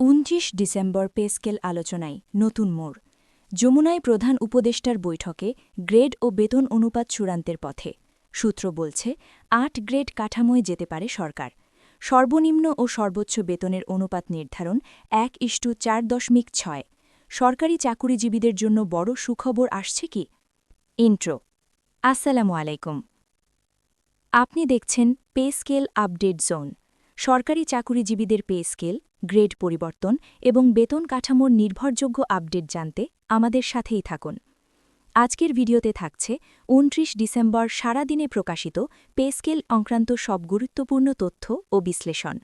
উনত্রিশ December pascal আলোচনায় নতুন মোড়, যমুনায় প্রধান উপদেষ্টার বৈঠকে গ্রেড ও বেতন অনুপাত চূড়ান্তের পথে। সূত্র বলছে, আট গ্রেড কাঠামোয় যেতে পারে সরকার। সর্বনিম্ন ও সর্বোচ্চ বেতনের অনুপাত নির্ধারণ এক ইস্টু চার দশমিক ছয়। সরকারি চাকুরিজীবীদের জন্য বড় সুখবর আসছে কি? ইন্ট্রো, আসসালামু আলাইকুম। আপনি দেখছেন পে স্কেল আপডেট জোন। সরকারি চাকুরিজীবীদের পে স্কেল গ্রেড পরিবর্তন এবং বেতন কাঠামোর নির্ভরযোগ্য আপডেট জানতে আমাদের সাথেই থাকুন। আজকের ভিডিওতে থাকছে উনত্রিশ ডিসেম্বর সারাদিনে প্রকাশিত পেস্কেল সংক্রান্ত সব গুরুত্বপূর্ণ তথ্য ও বিশ্লেষণ।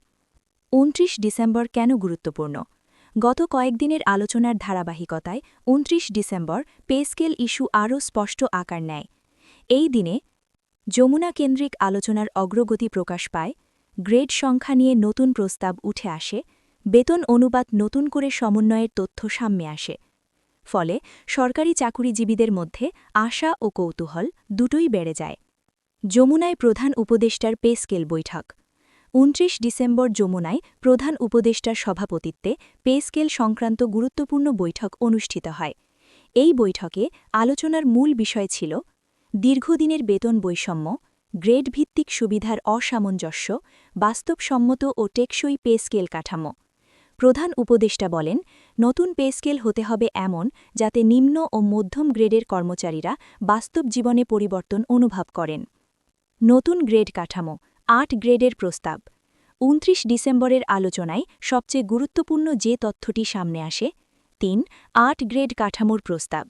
উনত্রিশ ডিসেম্বর কেন গুরুত্বপূর্ণ? গত কয়েকদিনের আলোচনার ধারাবাহিকতায় উনত্রিশ ডিসেম্বর পেস্কেল ইস্যু আরও স্পষ্ট আকার নেয়। এই দিনে যমুনা কেন্দ্রিক আলোচনার অগ্রগতি প্রকাশ পায়, গ্রেড সংখ্যা নিয়ে নতুন প্রস্তাব উঠে আসে বেতন অনুপাত নতুন করে সমন্বয়ের তথ্য সামনে আসে। ফলে সরকারি চাকুরিজীবীদের মধ্যে আশা ও কৌতূহল দুটোই বেড়ে যায়। যমুনায় প্রধান উপদেষ্টার পে স্কেল বৈঠক। উনত্রিশ ডিসেম্বর যমুনায় প্রধান উপদেষ্টার সভাপতিত্বে পে স্কেল সংক্রান্ত গুরুত্বপূর্ণ বৈঠক অনুষ্ঠিত হয়। এই বৈঠকে আলোচনার মূল বিষয় ছিল দীর্ঘদিনের বেতন বৈষম্য গ্রেড ভিত্তিক সুবিধার অসামঞ্জস্য, বাস্তবসম্মত ও টেকসই পে স্কেল কাঠামো। প্রধান উপদেষ্টা বলেন, নতুন পে স্কেল হতে হবে এমন যাতে নিম্ন ও মধ্যম গ্রেডের কর্মচারীরা বাস্তব জীবনে পরিবর্তন অনুভব করেন। নতুন গ্রেড কাঠামো, আট গ্রেডের প্রস্তাব। উনত্রিশ ডিসেম্বরের আলোচনায় সবচেয়ে গুরুত্বপূর্ণ যে তথ্যটি সামনে আসে, তিন, আট গ্রেড কাঠামোর প্রস্তাব।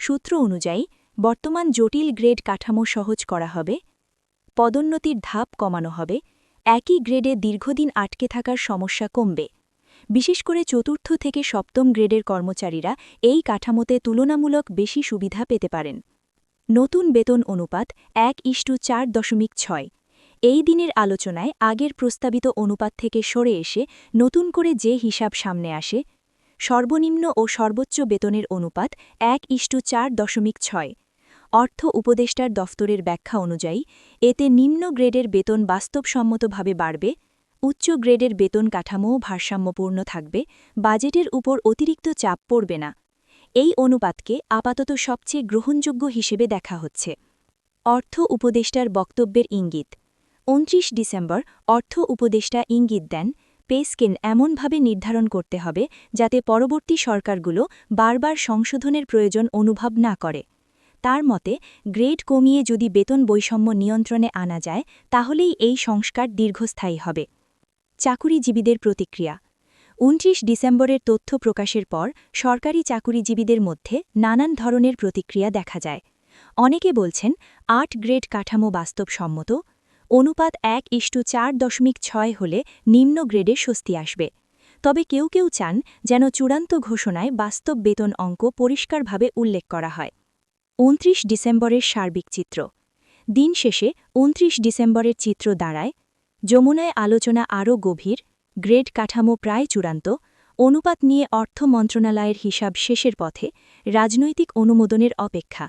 সূত্র অনুযায়ী, বর্তমান জটিল গ্রেড কাঠামো সহজ করা হবে, পদোন্নতির ধাপ কমানো হবে, একই গ্রেডে দীর্ঘদিন আটকে থাকার সমস্যা কমবে। বিশেষ করে চতুর্থ থেকে সপ্তম গ্রেডের কর্মচারীরা এই কাঠামোতে তুলনামূলক বেশি সুবিধা পেতে পারেন। নতুন বেতন অনুপাত এক ইস্টু চার দশমিক ছয়। এই দিনের আলোচনায় আগের প্রস্তাবিত অনুপাত থেকে সরে এসে নতুন করে যে হিসাব সামনে আসে, সর্বনিম্ন ও সর্বোচ্চ বেতনের অনুপাত এক ইস্টু চার দশমিক ছয়। অর্থ উপদেষ্টার দফতরের ব্যাখ্যা অনুযায়ী, এতে নিম্ন গ্রেডের বেতন বাস্তবসম্মতভাবে বাড়বে উচ্চ গ্রেডের বেতন কাঠামোও ভারসাম্যপূর্ণ থাকবে, বাজেটের উপর অতিরিক্ত চাপ পড়বে না। এই অনুপাতকে আপাতত সবচেয়ে গ্রহণযোগ্য হিসেবে দেখা হচ্ছে। অর্থ উপদেষ্টার বক্তব্যের ইঙ্গিত। উনত্রিশ ডিসেম্বর অর্থ উপদেষ্টা ইঙ্গিত দেন, পেস্কিন এমনভাবে নির্ধারণ করতে হবে যাতে পরবর্তী সরকারগুলো বারবার সংশোধনের প্রয়োজন অনুভব না করে। তার মতে, গ্রেড কমিয়ে যদি বেতন বৈষম্য নিয়ন্ত্রণে আনা যায়, তাহলেই এই সংস্কার দীর্ঘস্থায়ী হবে। চাকুরিজীবীদের প্রতিক্রিয়া। উনত্রিশ ডিসেম্বরের তথ্য প্রকাশের পর সরকারি চাকুরিজীবীদের মধ্যে নানান ধরনের প্রতিক্রিয়া দেখা যায়। অনেকে বলছেন, আট গ্রেড কাঠামো বাস্তবসম্মত, অনুপাত এক ইষ্টু চার দশমিক ছয় হলে নিম্ন গ্রেডে স্বস্তি আসবে। তবে কেউ কেউ চান যেন চূড়ান্ত ঘোষণায় বাস্তব বেতন অঙ্ক পরিষ্কারভাবে উল্লেখ করা হয়। উনত্রিশ ডিসেম্বরের সার্বিক চিত্র। দিন শেষে উনত্রিশ ডিসেম্বরের চিত্র দাঁড়ায় যমুনায় আলোচনা আরও গভীর, গ্রেড কাঠামো প্রায় চূড়ান্ত, অনুপাত নিয়ে অর্থ মন্ত্রণালয়ের হিসাব শেষের পথে রাজনৈতিক অনুমোদনের অপেক্ষা।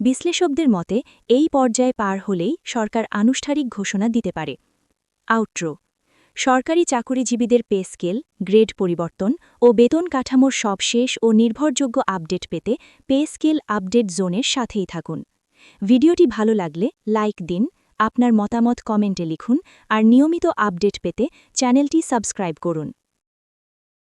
বিশ্লেষকদের মতে, এই পর্যায়ে পার হলেই সরকার আনুষ্ঠানিক ঘোষণা দিতে পারে। আউট্রো, সরকারি চাকুরিজীবীদের পে স্কেল, গ্রেড পরিবর্তন ও বেতন কাঠামোর সবশেষ ও নির্ভরযোগ্য আপডেট পেতে পে স্কেল আপডেট জোনের সাথেই থাকুন। ভিডিওটি ভালো লাগলে লাইক দিন আপনার মতামত কমেন্টে লিখুন আর নিয়মিত আপডেট পেতে চ্যানেলটি সাবস্ক্রাইব করুন।